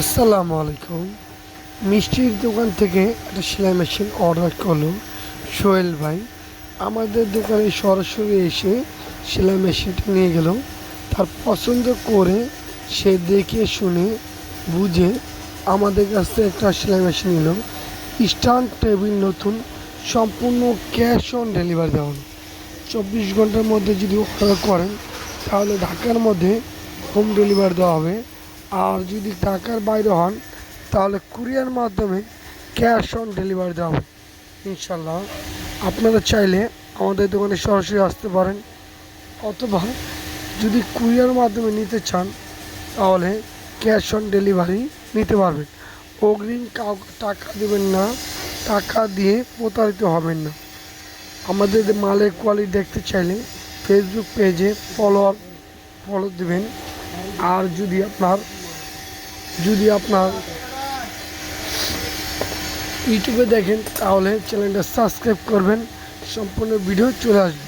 আসসালামু আলাইকুম। মিষ্টির দোকান থেকে একটা সেলাই মেশিন অর্ডার করল সোহেল ভাই। আমাদের দোকানে সরাসরি এসে সেলাই মেশিনটা নিয়ে গেল। তার পছন্দ করে সে দেখে, শুনে, বুঝে আমাদের কাছ থেকে একটা সেলাই মেশিন নিল। স্ট্যান্ড টেবিল নতুন, সম্পূর্ণ ক্যাশ অন ডেলিভারি দেওয়া হলো। চব্বিশ ঘণ্টার মধ্যে যদি অর্ডার করেন, তাহলে ঢাকার মধ্যে হোম ডেলিভারি দেওয়া হবে। আর যদি ঢাকার বাইরে হন, তাহলে কুরিয়ার মাধ্যমে ক্যাশ অন ডেলিভারি দেওয়া হবে ইনশাল্লাহ আপনারা চাইলে আমাদের দোকানে সরাসরি আসতে পারেন, অথবা যদি কুরিয়ার মাধ্যমে নিতে চান, তাহলে ক্যাশ অন ডেলিভারি নিতে পারবেন। অগ্রিম কাউকে টাকা দেবেন না, টাকা দিয়ে প্রতারিত হবেন না। আমাদের মালের কোয়ালিটি দেখতে চাইলে ফেসবুক পেজে ফলোয়ার ফলো দেবেন। আর যদি আপনার যদি আপনার ইউটিউবে দেখেন তাহলে চ্যানেলটা সাবস্ক্রাইব করবেন। সম্পূর্ণ ভিডিও চলে আসবে।